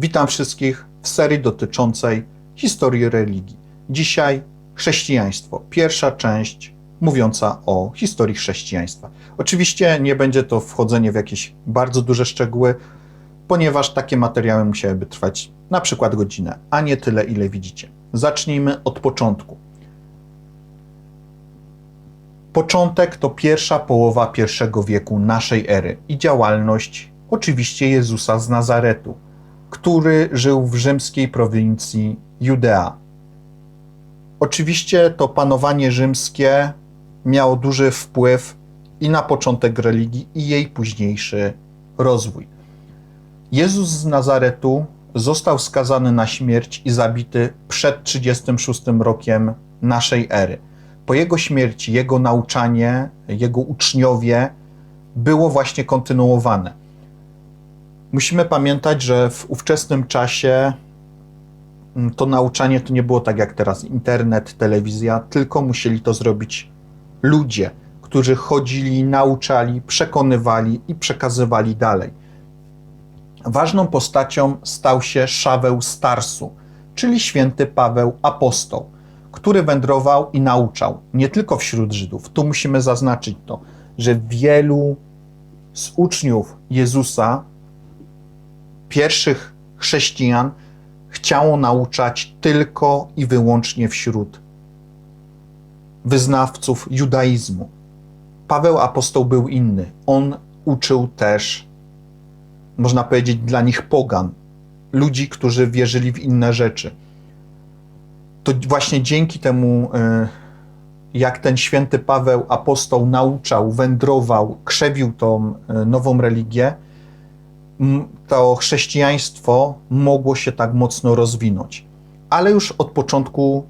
Witam wszystkich w serii dotyczącej historii religii. Dzisiaj chrześcijaństwo, pierwsza część mówiąca o historii chrześcijaństwa. Oczywiście nie będzie to wchodzenie w jakieś bardzo duże szczegóły, ponieważ takie materiały musiałyby trwać na przykład godzinę, a nie tyle, ile widzicie. Zacznijmy od początku. Początek to pierwsza połowa pierwszego wieku naszej ery i działalność oczywiście Jezusa z Nazaretu, który żył w rzymskiej prowincji Judea. Oczywiście to panowanie rzymskie miało duży wpływ i na początek religii, i jej późniejszy rozwój. Jezus z Nazaretu został skazany na śmierć i zabity przed 36 rokiem naszej ery. Po jego śmierci, jego nauczanie, jego uczniowie było właśnie kontynuowane. Musimy pamiętać, że w ówczesnym czasie mm, to nauczanie to nie było tak jak teraz internet, telewizja, tylko musieli to zrobić ludzie, którzy chodzili, nauczali, przekonywali i przekazywali dalej. Ważną postacią stał się Szaweł Starsu, czyli święty Paweł Apostoł, który wędrował i nauczał nie tylko wśród Żydów. Tu musimy zaznaczyć to, że wielu z uczniów Jezusa, pierwszych chrześcijan, chciało nauczać tylko i wyłącznie wśród wyznawców judaizmu. Paweł apostoł był inny. On uczył też, można powiedzieć, dla nich pogan, ludzi, którzy wierzyli w inne rzeczy. To właśnie dzięki temu, e, jak ten święty Paweł apostoł nauczał, wędrował, krzewił tą e, nową religię, to chrześcijaństwo mogło się tak mocno rozwinąć. Ale już od początku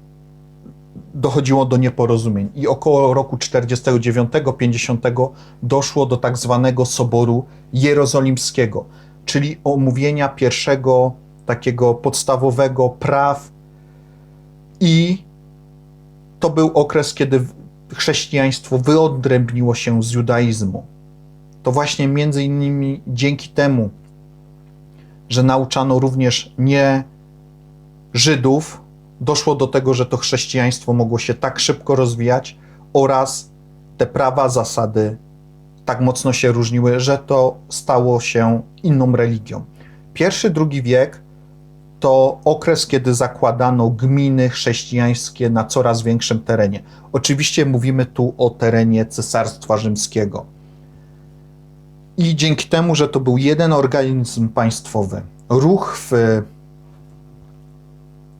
dochodziło do nieporozumień i około roku 49-50 doszło do tak zwanego Soboru Jerozolimskiego, czyli omówienia pierwszego takiego podstawowego praw i to był okres, kiedy chrześcijaństwo wyodrębniło się z judaizmu. To właśnie między innymi dzięki temu, że nauczano również nie Żydów, doszło do tego, że to chrześcijaństwo mogło się tak szybko rozwijać oraz te prawa, zasady tak mocno się różniły, że to stało się inną religią. Pierwszy, drugi wiek to okres, kiedy zakładano gminy chrześcijańskie na coraz większym terenie. Oczywiście mówimy tu o terenie Cesarstwa Rzymskiego. I dzięki temu, że to był jeden organizm państwowy, ruch w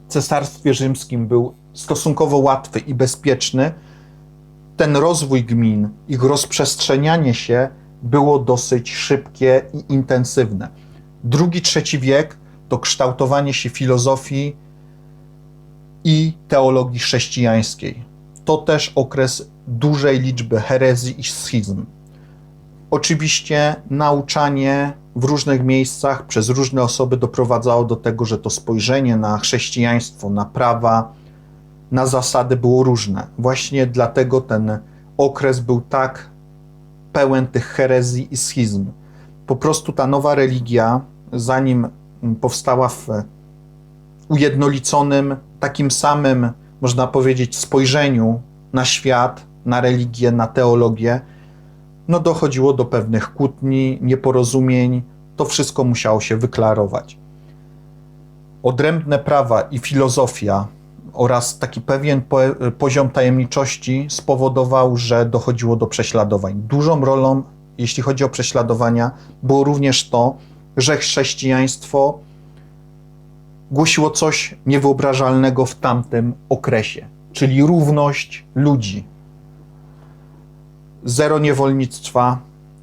Cesarstwie Rzymskim był stosunkowo łatwy i bezpieczny, ten rozwój gmin, ich rozprzestrzenianie się było dosyć szybkie i intensywne. Drugi, trzeci wiek to kształtowanie się filozofii i teologii chrześcijańskiej. To też okres dużej liczby herezji i schizm. Oczywiście nauczanie w różnych miejscach przez różne osoby doprowadzało do tego, że to spojrzenie na chrześcijaństwo, na prawa, na zasady było różne. Właśnie dlatego ten okres był tak pełen tych herezji i schizm. Po prostu ta nowa religia, zanim powstała w ujednoliconym, takim samym, można powiedzieć, spojrzeniu na świat, na religię, na teologię, no dochodziło do pewnych kłótni, nieporozumień, to wszystko musiało się wyklarować. Odrębne prawa i filozofia oraz taki pewien po, poziom tajemniczości spowodował, że dochodziło do prześladowań. Dużą rolą, jeśli chodzi o prześladowania, było również to, że chrześcijaństwo głosiło coś niewyobrażalnego w tamtym okresie, czyli równość ludzi. Zero niewolnictwa,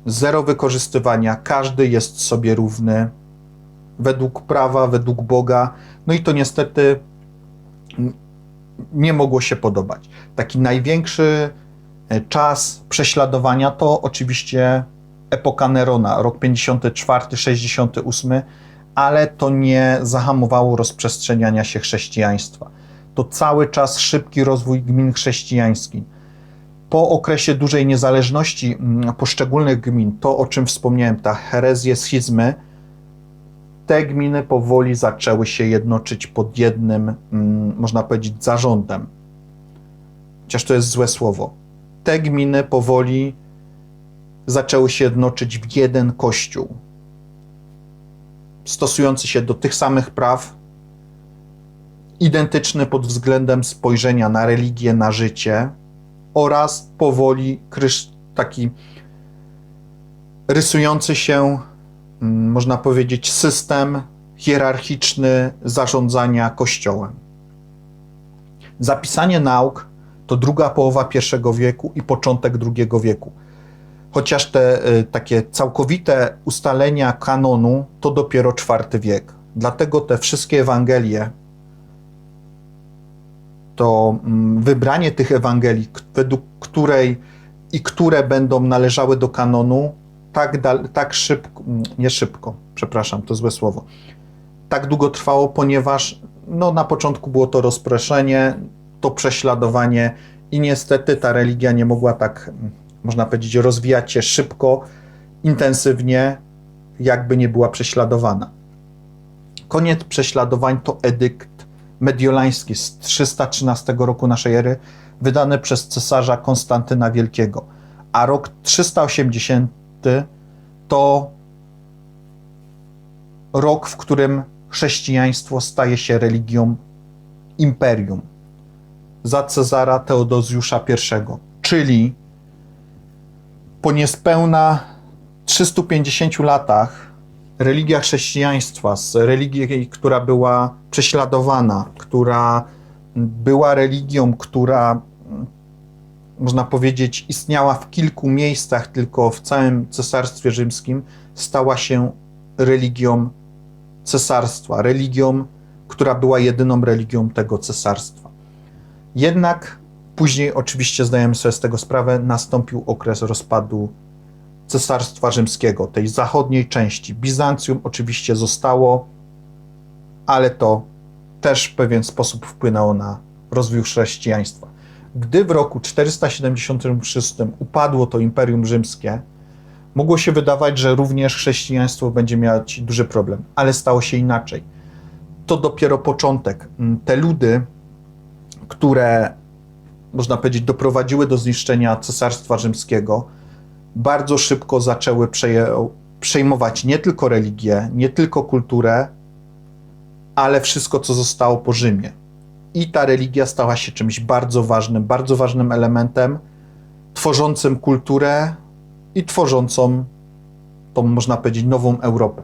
zero wykorzystywania, każdy jest sobie równy według prawa, według Boga. No i to niestety nie mogło się podobać. Taki największy e, czas prześladowania to oczywiście epoka Nerona, rok 54-68, ale to nie zahamowało rozprzestrzeniania się chrześcijaństwa. To cały czas szybki rozwój gmin chrześcijańskich po okresie dużej niezależności mm, poszczególnych gmin, to o czym wspomniałem, ta herezje, schizmy, te gminy powoli zaczęły się jednoczyć pod jednym, mm, można powiedzieć, zarządem. Chociaż to jest złe słowo. Te gminy powoli zaczęły się jednoczyć w jeden kościół, stosujący się do tych samych praw, identyczny pod względem spojrzenia na religię, na życie oraz powoli krysz, taki rysujący się, mm, można powiedzieć, system hierarchiczny zarządzania Kościołem. Zapisanie nauk to druga połowa I wieku i początek II wieku. Chociaż te y, takie całkowite ustalenia kanonu to dopiero IV wiek. Dlatego te wszystkie Ewangelie, to mm, wybranie tych Ewangelii, według której i które będą należały do kanonu, tak, dal, tak szybko, mm, nie szybko, przepraszam, to złe słowo, tak długo trwało, ponieważ no, na początku było to rozproszenie, to prześladowanie i niestety ta religia nie mogła tak, mm, można powiedzieć, rozwijać się szybko, intensywnie, jakby nie była prześladowana. Koniec prześladowań to edykt mediolański z 313 roku naszej ery, wydany przez cesarza Konstantyna Wielkiego, a rok 380 to rok, w którym chrześcijaństwo staje się religią imperium za Cezara Teodozjusza I, czyli po niespełna 350 latach religia chrześcijaństwa z religii, która była prześladowana, która była religią, która można powiedzieć istniała w kilku miejscach, tylko w całym Cesarstwie Rzymskim, stała się religią cesarstwa, religią, która była jedyną religią tego cesarstwa. Jednak później, oczywiście zdajemy sobie z tego sprawę, nastąpił okres rozpadu Cesarstwa Rzymskiego, tej zachodniej części. Bizancjum oczywiście zostało, ale to też w pewien sposób wpłynęło na rozwój chrześcijaństwa. Gdy w roku 476 upadło to Imperium Rzymskie, mogło się wydawać, że również chrześcijaństwo będzie mieć duży problem, ale stało się inaczej. To dopiero początek. Te ludy, które można powiedzieć doprowadziły do zniszczenia Cesarstwa Rzymskiego, bardzo szybko zaczęły przejmować nie tylko religię, nie tylko kulturę, ale wszystko, co zostało po Rzymie. I ta religia stała się czymś bardzo ważnym, bardzo ważnym elementem, tworzącym kulturę i tworzącą tą, można powiedzieć, nową Europę.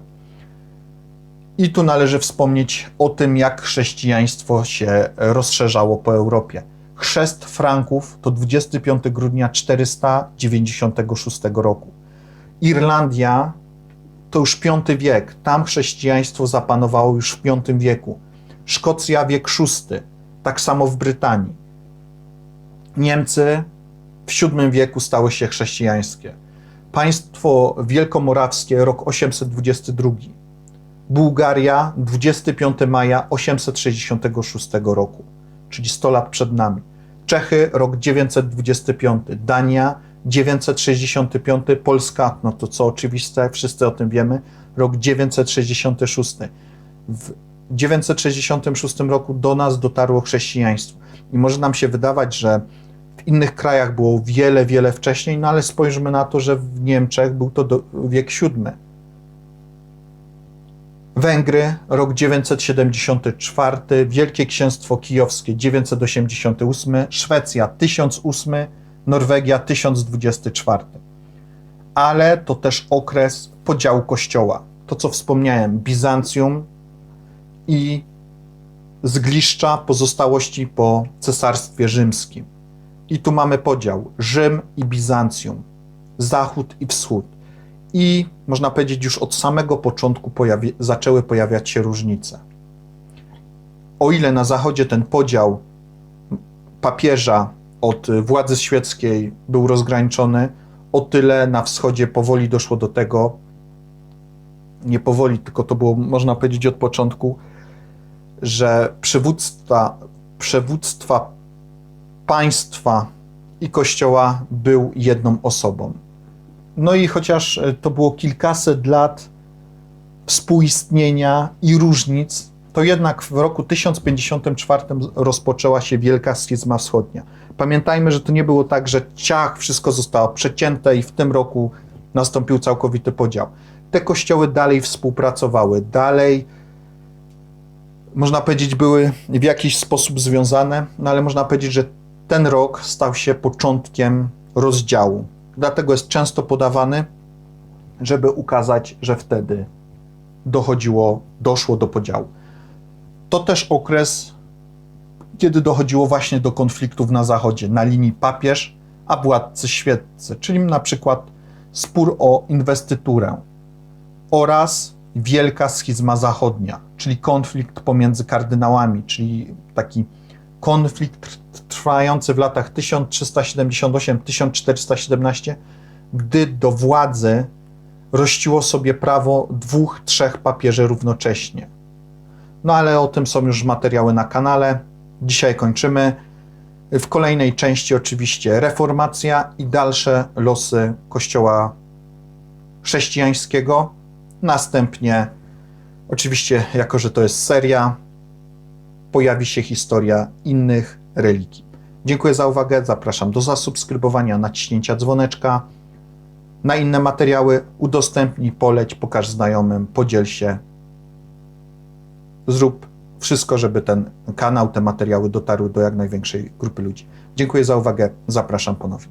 I tu należy wspomnieć o tym, jak chrześcijaństwo się rozszerzało po Europie. Chrzest Franków to 25 grudnia 496 roku. Irlandia to już V wiek, tam chrześcijaństwo zapanowało już w V wieku. Szkocja wiek VI, tak samo w Brytanii. Niemcy w VII wieku stały się chrześcijańskie. Państwo wielkomorawskie rok 822. Bułgaria 25 maja 866 roku, czyli 100 lat przed nami. Czechy rok 925, Dania 965, Polska, no to co oczywiste, wszyscy o tym wiemy, rok 966. W 966 roku do nas dotarło chrześcijaństwo. I może nam się wydawać, że w innych krajach było wiele, wiele wcześniej, no ale spojrzmy na to, że w Niemczech był to do, wiek VII. Węgry, rok 974, Wielkie Księstwo Kijowskie 988, Szwecja 1008, Norwegia 1024. Ale to też okres podziału kościoła. To, co wspomniałem, Bizancjum i zgliszcza pozostałości po Cesarstwie Rzymskim. I tu mamy podział Rzym i Bizancjum, Zachód i Wschód. I można powiedzieć, już od samego początku pojawi zaczęły pojawiać się różnice. O ile na Zachodzie ten podział papieża od władzy świeckiej był rozgraniczony, o tyle na wschodzie powoli doszło do tego, nie powoli, tylko to było, można powiedzieć, od początku, że przywództwa, przywództwa państwa i kościoła był jedną osobą. No i chociaż to było kilkaset lat, współistnienia i różnic, to jednak w roku 1054 rozpoczęła się Wielka Schizma Wschodnia. Pamiętajmy, że to nie było tak, że ciach, wszystko zostało przecięte i w tym roku nastąpił całkowity podział. Te kościoły dalej współpracowały, dalej, można powiedzieć, były w jakiś sposób związane, no ale można powiedzieć, że ten rok stał się początkiem rozdziału. Dlatego jest często podawany, żeby ukazać, że wtedy dochodziło, doszło do podziału. To też okres, kiedy dochodziło właśnie do konfliktów na Zachodzie, na linii papież a władcy świeccy, czyli na przykład spór o inwestyturę oraz wielka schizma zachodnia, czyli konflikt pomiędzy kardynałami, czyli taki konflikt trwający w latach 1378-1417, gdy do władzy rościło sobie prawo dwóch, trzech papieży równocześnie. No ale o tym są już materiały na kanale. Dzisiaj kończymy. W kolejnej części oczywiście reformacja i dalsze losy Kościoła chrześcijańskiego. Następnie, oczywiście, jako że to jest seria, pojawi się historia innych religii. Dziękuję za uwagę. Zapraszam do zasubskrybowania, naciśnięcia dzwoneczka. Na inne materiały udostępnij, poleć, pokaż znajomym, podziel się. Zrób wszystko, żeby ten kanał, te materiały dotarły do jak największej grupy ludzi. Dziękuję za uwagę. Zapraszam ponownie.